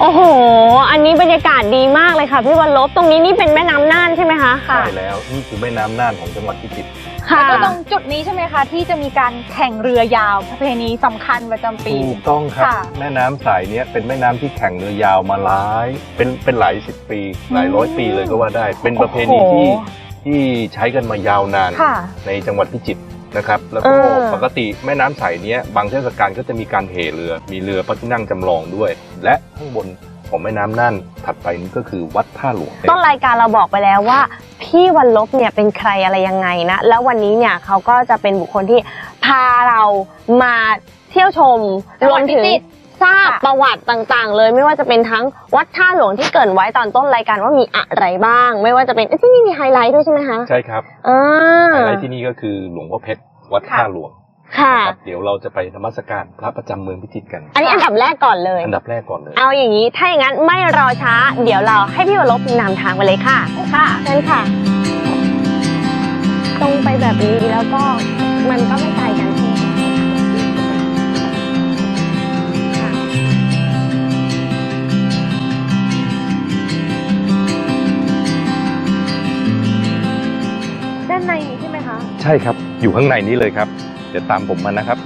โอ้โห อันนี้บรรยากาศดีมากเลยค่ะพี่วันลบ ตรงนี้นี่เป็นแม่น้ำน่านใช่ไหมคะใช่แล้ว นี่คือแม่น้ำน่านของจังหวัดพิจิตรค่ะแล้วก็ตรงจุดนี้ใช่ไหมคะ ที่จะมีการแข่งเรือยาวประเพณีสำคัญประจำปี ถูกต้องครับ ค่ะ แม่น้ำสายเนี้ยเป็นแม่น้ำที่แข่งเรือยาวมาหลาย เป็นเป็นหลายสิบปี หลายร้อยปีเลยก็ว่าได้ เป็นประเพณีที่โอ้โหที่ใช้กันมายาวนานค่ะ ในจังหวัดพิจิตร นะครับ แล้วก็เออปกติแม่น้ำสายเนี้ยบางเทศกาลก็จะมีการเหเรือ มีเรือพระที่นั่งจำลองด้วย และข้างบนของแม่น้ำน่านถัดไปนี้ก็คือวัดท่าหลวงต้นรายการเราบอกไปแล้วว่า พี่วันลบเนี่ยเป็นใครอะไรยังไงนะ แล้ววันนี้เนี่ยเขาก็จะเป็นบุคคลที่พาเรามาเที่ยวชมจังรหวัวดมถึงพิจิตร ทราบค่ะประวัติต่างๆ เลย ไม่ว่าจะเป็นทั้งวัดท่าหลวงที่เกรินไว้ตอนต้นรายการว่ามีอะไรบ้าง ไม่ว่าจะเป็นเอ้ยที่นี่มีไฮไลท์ด้วยใช่ไหมคะใช่ครับอ่าไฮไลท์ที่นี่ก็คือหลวงพ่อเพชรวัดท่าหลวงค่ะครับเดี๋ยวเราจะไปนมัสการพระประจำเมืองพิจิตรกัน อันนี้อันดับแรกก่อนเลย อันดับแรกก่อนเลย เอาอย่างนี้ ถ้าอย่างนั้นไม่รอช้า เดี๋ยวเราให้พี่วรบนำทางไปเลยค่ะ ค่ะเชิญค่ะ ตรงไปแบบนี้แล้วก็มันก็ไม่ไกลกัน ช่ไหมคะใช่ครับ อยู่ข้างในนี้เลยครับ เดี๋ยวตามผมมานะครับ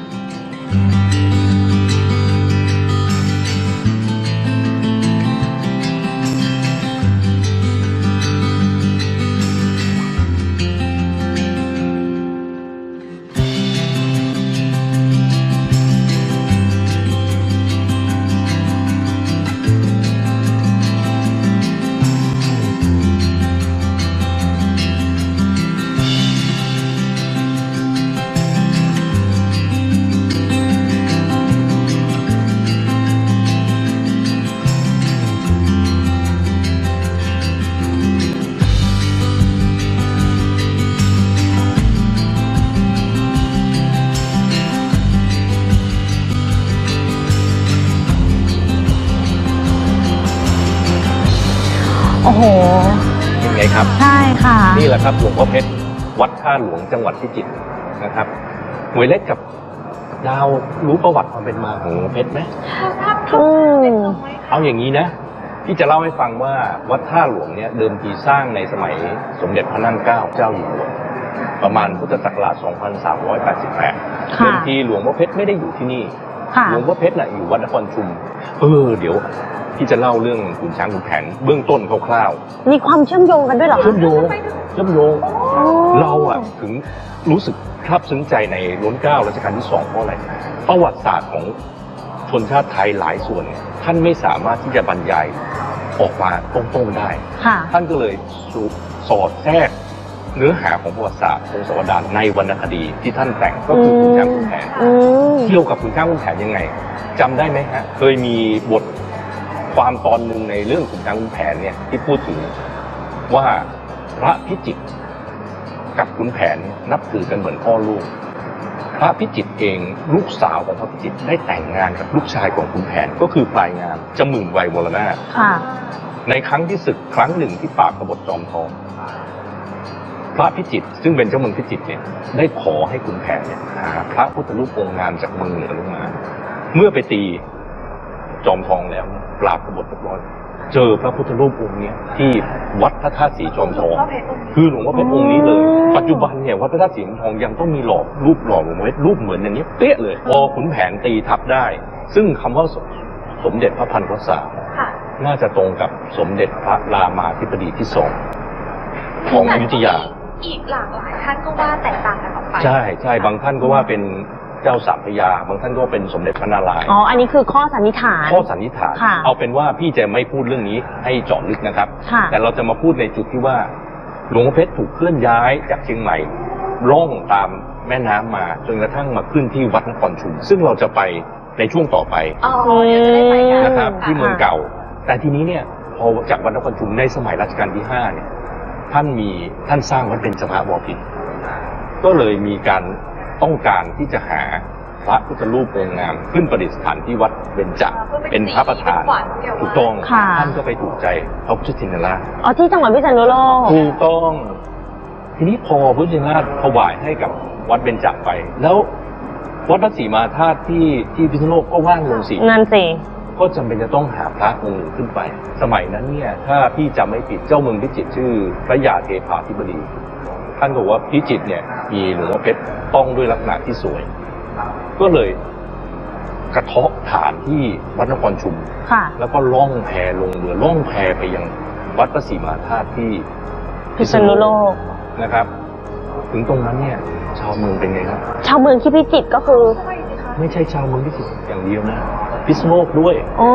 อ้โห เป็นไงครับ ใช่ค่ะ นี่แหละครับหลวงพ่อเพชรวัดท่าหลวงจังหวัดพิจิตรนะครับหวยเล็กกับดาวรู้ประวัติความเป็นมาของหลวงพ่อเพชรไหมอืมเอาอย่างนี้นะพี่จะเล่าให้ฟังว่าวัดท่าหลวงเนี่ยเดิมทีสร้างในสมัยสมเด็จพระนั่งเกล้าเจ้าอยู่หัวประมาณพุทธศักราช 2388ค่ะเดิมทีหลวงพ่อเพชรไม่ได้อยู่ที่นี่ ค่ะหลวงพ่อเพชรน่ะอยู่วัดนครชุมเออเดี๋ยวพี่จะเล่าเรื่องขุนช้างขุนแผนเบื้องต้นคร่าวมีความเชื่อมโยงกันด้วยเหรอๆคะเชื่อมโยงเชื่อมโยงโอ้เราอะถึงรู้สึกคลับซึ้งใจในล้นเกล้ารัชกาลที่สองเพราะอะไรประวัติศาสตร์ของชนชาติไทยหลายส่วนเนี่ยท่านไม่สามารถที่จะบรรยายออกมาตรงๆได้ ค่ะ ท่านก็เลยสูสอดแทรก เนื้อหาของประวัติศาสตร์พงศาวดารในวรรณคดีที่ท่านแต่งก็คือขุนช้างขุนแผนอืมเกี่ยวกับขุนช้างขุนแผนยังไงจำได้ไหมฮะเคยมีบทความตอนหนึ่งในเรื่องขุนช้างขุนแผนเนี่ยที่พูดถึงว่าพระพิจิตรกับขุนแผนเนี่ยนับถือกันเหมือนพ่อลูก พระพิจิตรเองลูกสาวของพระพิจิตรได้แต่งงานกับลูกชายของขุนแผนก็คือปลายงามจมื่นไวยวรนาถ ค่ะ ในครั้งที่ศึกครั้งหนึ่งที่ปราบกบฏจอมทองพ ระพิจิตรซึ่งเป็นเจ้าเมืองพิจิตรเนี่ยได้ขอให้ขุนแผนเนี่ยหาพระพุทธรูปองค์งามจากเมืองเหนือลงมา เมื่อไปตีจอมทองแล้วเนี่ยปราบกบฏเรียบร้อยเจอพระพุทธรูปองค์เนี้ยที่วัดพระธาตุสีจอมทอง คือหลวงพ่อเพชรองค์นี้เลย ปัจจุบันเนี่ยวัดพระธาตุสีจอมทองยังต้องมีหล่อรูปหล่อหลวงพ่อเพชรรูปเหมือนอย่างนี้เป๊ะเลยพอขุนแผนตีทับได้ ซึ่งคำว่าสสมเด็จพระพันวษาค่ะน่าจะตรงกับสมเด็จพระรามาธิบดีที่สองของอยุธยา อีกหลากหลายท่านก็ว่าแตกต่างกันออกไปใช่ใช่บางท่านก็ว่าเป็นเจ้าสามพระยา บางท่านก็เป็นสมเด็จพระนารายณ์อ๋อ อันนี้คือข้อสันนิษฐาน ข้อสันนิษฐาน ค่ะเอาเป็นว่าพี่จะไม่พูดเรื่องนี้ให้เจาะลึกนะครับ ค่ะ แต่เราจะมาพูดในจุดที่ว่า หลวงพ่อเพชรถูกเคลื่อนย้ายจากเชียงใหม่ล่องตามแม่น้ำมาจนกระทั่งมาขึ้นที่วัดนครชุมซึ่งเราจะไปในช่วงต่อไป อ๋อเดี๋ยวจะได้ไปกันนะครับอืมที่เมืองเก่า แต่ทีนี้เนี่ยพอจากวัดนครชุมในสมัยรัชกาลที่ห้าเนี่ย ท่านมีท่านสร้างวัดเป็นสภาวพิตรก็เลยมีการต้องการที่จะหาพระพุทธรูปองค์งามขึ้นประดิษฐานที่วัดเบญจเป็นพระประธานถูกต้องค่ะท่านก็ไปถูกใจพระพุทธชินราชอ๋อที่จังหวัดพิษณุโลกถูกต้อง ทีนี้พอพุทธชินราชถวายให้กับวัดเบญจไป แล้ววัดพระศรีมาธาตุที่ที่พิษณุโลกก็ว่างลงสินั่นสิ กก็จำเป็นจะต้องหาพระองค์หนึ่งขึ้นไป สมัยนั้นเนี่ยถ้าพี่จำไม่ผิดเจ้าเมืองพิจิตรชื่อพระยาเทพาธิบดี ท่านบอกว่าพิจิตรเนี่ยมีหลวงพ่อเพชรต้องด้วยลักษณะที่สวย ก็เลยกระเทาะฐานที่วัดนครชุมค่ะแล้วก็ล่องแพลงเรือล่องแพไปยังวัดพระศรีมาธาตุที่พิษณุโลกนะครับ ถึงตรงนั้นเนี่ย ชาวเมืองเป็นไงครับ ชาวเมืองที่พิจิตรก็คือ ไม่ใช่ชาวเมืองพิจิตรอย่างเดียวนะ พิษณุโลกด้วย อ๋อ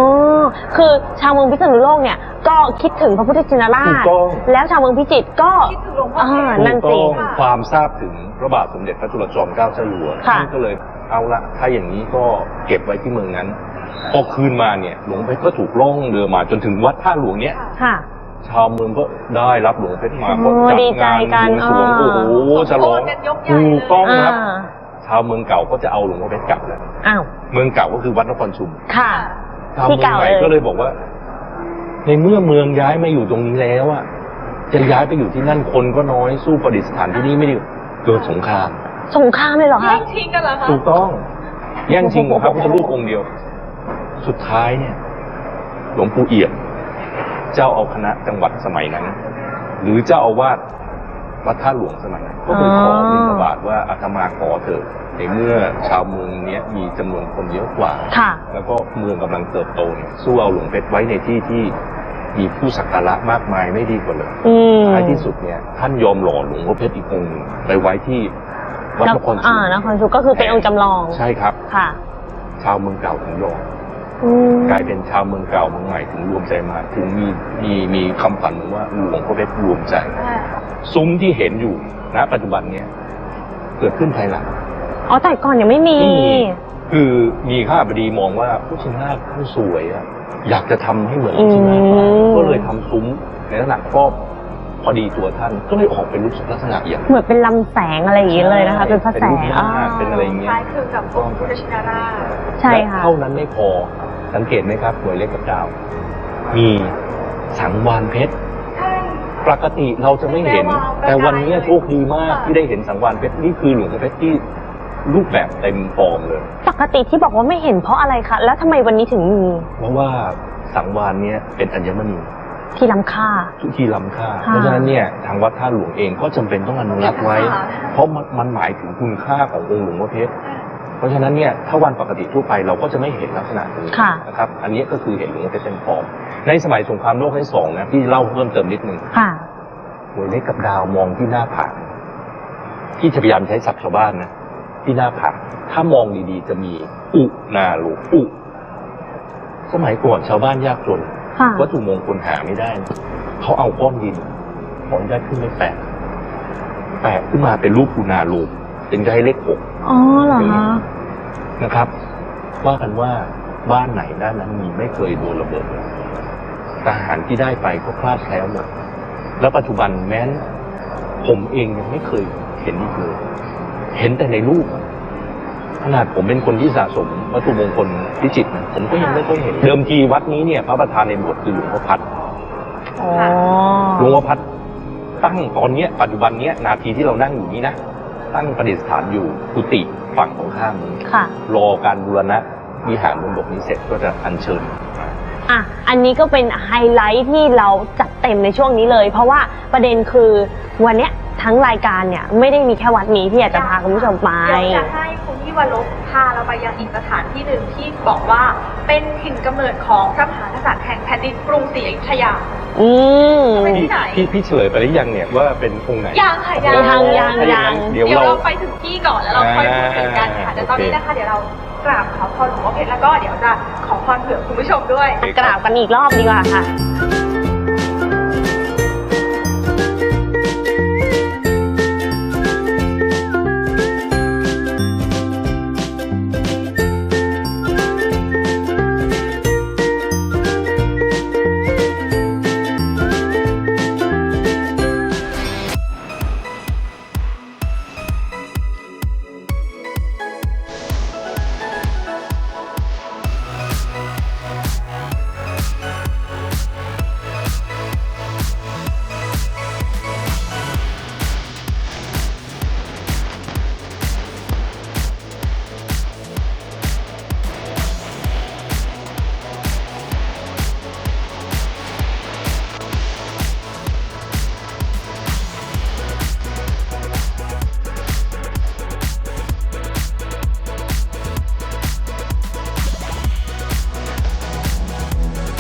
คือชาวเมืองพิษณุโลกเนี่ย ก็คิดถึงพระพุทธชินราถูช กต้อง แล้วชาวเมืองพิจิตรก็คิดถึงหลวงพ่ออ่าเพชรนั่นถูสิกต้องความทราบถึงพระบาทสมเด็จพระจุลจอมเกล้าเจ้าอยู่หัวค่ะ ท่านก็เลยเอาละถ้าอย่างนี้ก็เก็บไว้ที่เมืองนั้นพอคืนมาเนี่ยหลวงเพชรก็ถูกล่องเรือมาจนถึงวัดท่าหลวงเนี่ย ค่ะ ชาวเมืองก็ได้รับหลวงเพชรมาโอ้ก็จัดดีใจงานกันบวงสรวงอ่า โอ้โหฉลองกันยกใหญ่ถูเลยกต้องครับ อ่า ชาวเมืองเก่าก็จะเอาหลวงพ่อเพชรกลับแล้วอ้าว เมืองเก่าก็คือวัดนครชุมค่ะ ชาวที่เมืองเก่าใหม่เลย ก็เลยบอกว่า ในเมื่อเมืองย้ายมาอยู่ตรงนี้แล้วอะจะย้ายไปอยู่ที่นั่นคนก็น้อยสู้ประดิษฐานที่นี่ไม่ได้เกิดสงคราม สงครามเลยเหรอแย่คะงชิงกันเหรอคะถูกต้อง แย่งชิงของพระพุทธรูปองค์เดียว สุดท้ายเนี่ย หลวงปู่เอี่ยม เจ้าเอาคณะจังหวัดสมัยนั้น หรือเจ้าอาวาส วัดท่าหลวงสมัยนั้นก็ไปขอบิณฑบาตว่าอาตมาขอเถอะในเมื่อชาวเมืองเนี้ยมีจำนวนคนเยอะกว่าค่ะแล้วก็เมืองกำลังเติบโตเนี่ยสู้เอาหลวงเพชรไว้ในที่ที่มีผู้สักการะมากมายไม่ดีกว่าเลยอืมท้ายที่สุดเนี่ยท่านยอมหล่อหลวงพ่อเพชรอีกองค์หนึ่งไปไว้ที่วัดนครศรีอ่านครชุมก็คือเป็นองค์จำลอง ใช่ครับ ค่ะ ชาวเมืองเก่าถึงยอมอืม กลายเป็นชาวเมืองเก่าเมืองใหม่ถึงรวมใจมาถึงมีมีมีคำฝันว่าหลวงพ่อเพชรรวมใจอ่าซุ้มที่เห็นอยู่ณปัจจุบันเนี่ยเกิดขึ้นภายหลังอ๋อแต่ก่อนยังไม่มีไม่มีคือมีข้าบดีมองว่าผู้ชินาถผู้สวยอะอยากจะทำให้เหมือนผู้ชินาถอืมก็เลยทำซุ้มในลักษณะก็พอดีตัวท่านก็เลยออกเป็นรูปลักษณะอย่างเหมือนเป็นลำแสงอะไรอย่างนี้เลยนะคะเป็นพระแสเป็นรูงปหน้าเป็นอะไรอย่างเงี้ยคล้ายคลึงกับองค์พุทธชินราชใช่ค่ะและเท่านั้นไม่พอ สังเกตไหมครับหวยเล็กกับดาว มีสังวานเพชรใช่ ปกติเราจะไม่เห็น แต่วันนี้โชคดีมากที่ได้เห็นสังวานเพชรนี่คือหลวงพ่อเพชรที่รูปแบบเต็มฟอร์มเลย ปกติที่บอกว่าไม่เห็นเพราะอะไรคะ แล้วทำไมวันนี้ถึงมี เพราะว่าสังวานเนี้ยเป็นอัญมณีที่ล้ำค่าทุกที่ล้ำค่า ค่ะ เพราะฉะนั้นเนี่ยทางวัดท่าหลวงเองก็จำเป็นต้องอนุรักษ์ไว้ค่ะเพราะมันมันหมายถึงคุณค่าขององค์หลวงพ่อเพชรเพ ราะฉะนั้นเนี่ยถ้าวันปกติทั่วไปเราก็จะไม่เห็นลักษณะนี้ค่ะ นะครับ อันนี้ก็คือเห็นหลวงพ่อเพชรเป็นฟอร์มในสมัยสงครามโลกครั้งที่สองนะพี่เล่าเพิ่มเติมนิดนึง ค่ะหวยเล็กกับดาวมองที่หน้าผากที่จะพยายามใช้ศัพท์ชาวบ้านนะที่หน้าผากถ้ามองดีๆ จะมีอุนาโลอุสมัยก่อนชาวบ้านยากจนค่ะ วัตถุมงคลหาไม่ได้นะเขาเอาก้อนดินขออนุญาตขึ้นไปแปะแปะขึ้นมาเป็นรูปอุนาโลมเป็นได้เลขหกอ๋อเหรอคะ นะครับ ว่ากันว่าบ้านไหนด้านนั้นมีไม่เคยโดนระเบิดเลยทหารที่ได้ไปก็คลาดแคล้วหมดแล้วปัจจุบันแม้น ผมเองยังไม่เคยเห็นอีกเลย เห็นแต่ในรูปขนาดผมเป็นคนที่สะสมวัตถุมงคลพิจิตรนะผมก็ยังไม่เคยเห็น เดิมทีวัดนี้เนี่ย พระประธานในโบสถ์คือหลวงพ่อพัดอ๋อหลวงพ่อพัดตั้งตอนเนี้ย ปัจจุบันเนี้ยนาทีที่เรานั่งอยู่นี้นะ ตั้งประดิษฐานอยู่กุฏิฝั่งของข้ามนี้ค่ะ รอการบูรณะวิหารบนบกนี้เสร็จก็จะอัญเชิญมาอะ อันนี้ก็เป็นไฮไลท์ที่เราจัดเต็มในช่วงนี้เลย เพราะว่าประเด็นคือวันเนี้ยทั้งรายการเนี่ยไม่ได้มีแค่วัดนี้ที่อยากจะพาคุณผู้ชมไป เดี๋ยวจะให้คุณพี่ วันลบพาเราไปยังอีกสถานที่หนึ่งที่บอกว่าเป็นถิ่นกำเนิดของพระมหากษัตริย์แห่งแผ่นดินกรุงศรีอยุธยา อืมไปพี่ที่ไหน พี่พี่เฉลยไปหรือยังเนี่ยว่าเป็นองค์ไหนยังค่ะยังยังยังยังเดี๋ยวเดี๋ยวเราเราไปถึงที่ก่อนแล้วเราค่อยพูดถึงกันค่ะอ่าแต่ตอนนี้นะคะเดี๋ยวเรากราบขอพรหลวงพ่อเพชรแล้วก็เดี๋ยวจะขอพรเผื่อคุณผู้ชมด้วยกราบกันอีกรอบดีกว่าค่ะ